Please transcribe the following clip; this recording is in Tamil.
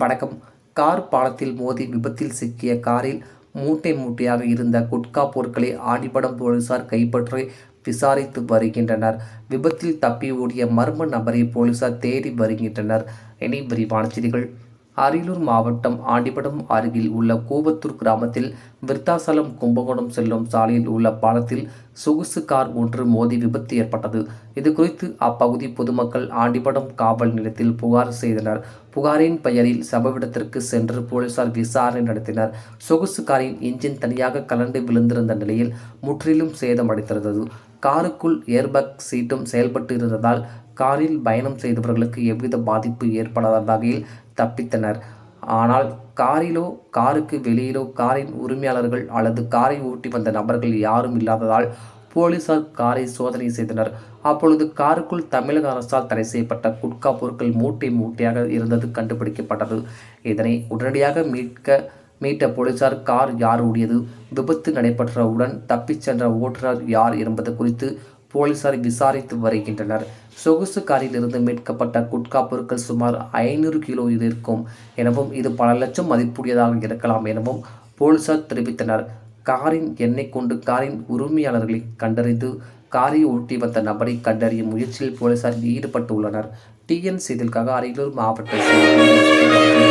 வணக்கம் கார் பாலத்தில் மோதி விபத்தில் சிக்கிய காரில் மூட்டை மூட்டையாக இருந்த குட்கா பொருட்களை ஆடிப்படம் போலீசார் கைப்பற்றி விசாரித்து வருகின்றனர். விபத்தில் தப்பி ஓடிய மர்ம நபரை போலீசார் தேடி வருகின்றனர். இனி விரிவான செய்திகள். அரியலூர் மாவட்டம் ஆண்டிபடம் அருகில் உள்ள கூவத்தூர் கிராமத்தில் விருத்தாசலம் கும்பகோணம் செல்லும் சாலையில் உள்ள பாலத்தில் சொகுசு கார் ஒன்று மோதி விபத்து ஏற்பட்டது. இது குறித்து அப்பகுதி பொதுமக்கள் ஆண்டிபடம் காவல் நிலையத்தில் புகார் செய்தனர். புகாரின் பெயரில் சம்பவ சென்று போலீசார் விசாரணை நடத்தினர். சொகுசு காரின் இன்ஜின் தனியாக கலண்டு விழுந்திருந்த நிலையில் முற்றிலும் சேதமடைந்திருந்தது காருக்குள் ஏர்பேக் சீட்டும் செயல்பட்டு இருந்ததால் காரில் பயணம் செய்தவர்களுக்கு எவ்வித பாதிப்பு ஏற்படாத வகையில் தப்பித்தனர். ஆனால் காரிலோ காருக்கு வெளியிலோ காரின் உரிமையாளர்கள் அல்லது காரை ஓட்டி வந்த நபர்கள் யாரும் இல்லாததால் போலீசார் காரை சோதனை செய்தனர். அப்பொழுது காருக்குள் தமிழக அரசால் தடை செய்யப்பட்ட குட்கா பொருட்கள் மூட்டை மூட்டையாக இருந்தது கண்டுபிடிக்கப்பட்டது. இதனை உடனடியாக மீட்க மீட்ட போலீசார் கார் யார் ஓடியது விபத்து நடைபெற்றவுடன் தப்பிச் சென்ற ஓட்டுநர் யார் என்பது குறித்து போலீசார் விசாரித்து வருகின்றனர். சொகுசு காரிலிருந்து மீட்கப்பட்ட குட்கா பொருட்கள் சுமார் ஐநூறு கிலோ இருக்கும் எனவும் இது பல லட்சம் மதிப்புடையதாக இருக்கலாம் எனவும் போலீசார் தெரிவித்தனர். காரின் எண்ணெய் கொண்டு காரின் உரிமையாளர்களை கண்டறிந்து காரை ஓட்டி வந்த நபரை கண்டறியும் முயற்சியில் போலீசார் ஈடுபட்டுள்ளனர். டிஎன் செய்திகளுக்காக அரியலூர் மாவட்ட